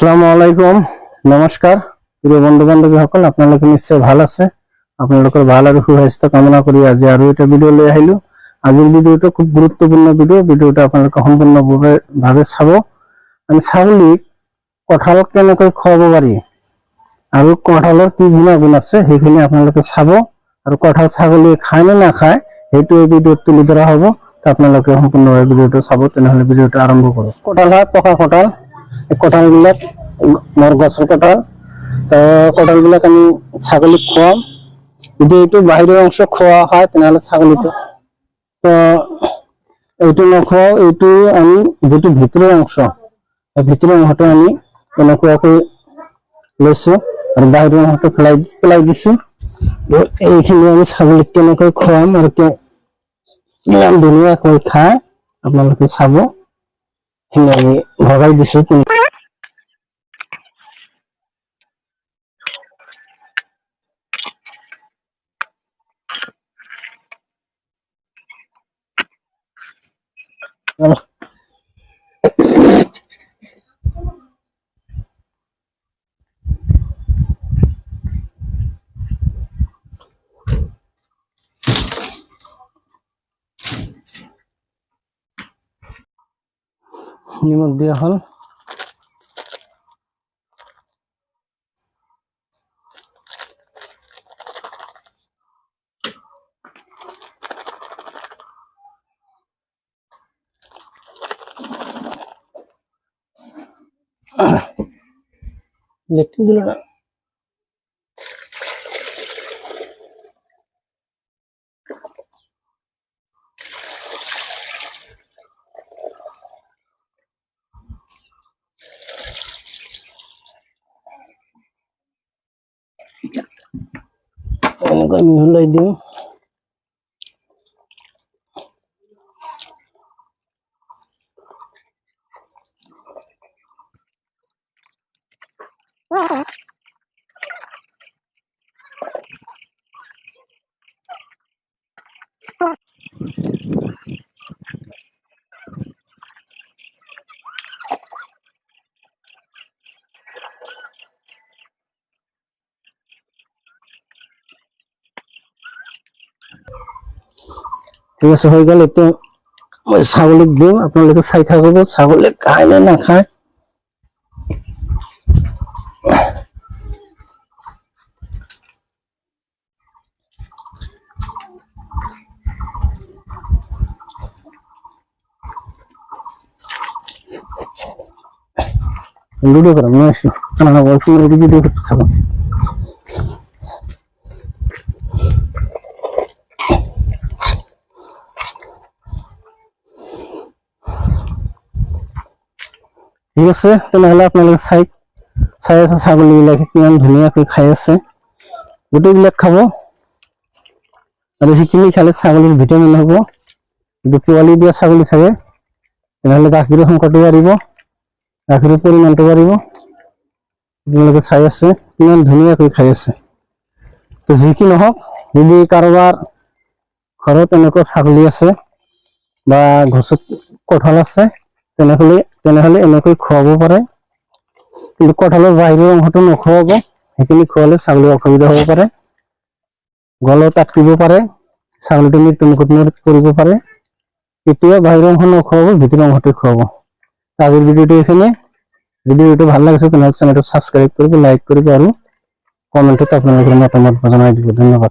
আসসালামু আলাইকুম। নমস্কার। প্রিয় বন্ধু বান্ধবী সকল আপোনালোকে নিশ্চয় ভালো আছে আপোনালোকৰ ভালো আৰু সুস্বাস্থ্য কামনা কৰি আজি আৰু এটা ভিডিঅ' লৈ আহিলো। আজিৰ ভিডিঅ'টো খুব গুৰুত্বপূৰ্ণ ভিডিঅ' ভিডিঅ'টো আপোনালোকে সম্পূৰ্ণভাৱে চাব। আমি ছাগলীক কঁঠাল কেনেকৈ খুৱাব পাৰি? আৰু কঁঠালৰ কি গুণাগুণ আছে, সেইখিনি আপোনালোকে চাব। আৰু কঁঠাল ছাগলীয়ে খায় নে নাখায়, সেইটো এই ভিডিঅ'ত তুলি ধৰা হ'ব। তো আপোনালোকে সম্পূৰ্ণভাৱে ভিডিঅ'টো চাব। তেনেহ'লে ভিডিঅ'টো আৰম্ভ কৰোঁ। কঁঠাল হয় পকা কঁঠাল। কঁঠালবিলাক, মোৰ গছৰ কঁঠাল। তো কঁঠালবিলাক আমি ছাগলীক খুৱাম। যদি এইটো বাহিৰৰ অংশ খোৱা হয়, তেনেহ'লে ছাগলীটো। তো এইটো নখুৱাও, এইটো আমি যিটো ভিতৰৰ অংশ ভিতৰৰ অংশটো আমি এনেকুৱাকৈ লৈছো আৰু বাহিৰৰ অংশটো পেলাই পেলাই দিছো। এইখিনি আমি ছাগলীক কেনেকৈ খুৱাম আৰু কিমান ধুনীয়াকৈ খায়, আপোনালোকে চাব। সেইখিনি আমি ভগাই দিছো চলো। নিমখ দিয়া হল ইলেকট্রিক দিল না এনেকৈ মিহলাই ঠিক আছে, হৈ গ'ল। এতিয়া মই ছাগলীক দিওঁ আপোনালোকে চাই থাকিব। ছাগলীয়ে খায় নে ভিডিও নিয়ে আসি না ওয়ার্কিং ভিডিও করতে থাকুন ঠিক আছে তেনেহ'লে আপোনালোকে চাই চাই আছে ছাগলীবিলাকে কিমান ধুনীয়াকৈ খাই আছে গোটেইবিলাক খাব আৰু সেইখিনি খালে ছাগলীৰ ভিটামিন হ'ব যদি পোৱালি দিয়া ছাগলী থাকে তেনেহ'লে গাখীৰৰ সংখ্যাটো বাঢ়িব গাখীৰৰ পৰিমাণটো বাঢ়িব আপোনালোকে চাই আছে কিমান ধুনীয়াকৈ খাই আছে। তো যি কি নহওক, যদি কাৰোবাৰ ঘৰত এনেকুৱা ছাগলী আছে বা গছত কঁঠাল আছে, তেনেহ'লে তেনেহ'লে এনেকৈ খুৱাব পাৰে। কিন্তু কঁঠালৰ বাহিৰৰ অংশটো নোখোৱাব, সেইখিনি খোৱালে ছাগলীৰ অসুবিধা হ'ব পাৰে। গলত আটকিব পাৰে, ছাগলীটো মৃত্যুমুখত পৰিব পাৰে। এতিয়া বাহিৰৰ অংশ নোখোৱাব, ভিতৰৰ অংশটো খুৱাব। আজিৰ ভিডিওটি এখানে। ভিডিওটি ভালো লাগিছে তেনেহ'লে সাবস্ক্রাইব ছাবস্ক্ৰাইব কৰিব লাইক কৰিব আৰু কমেণ্টত আপোনালোকৰ মতামত জনাই দিব। ধন্যবাদ।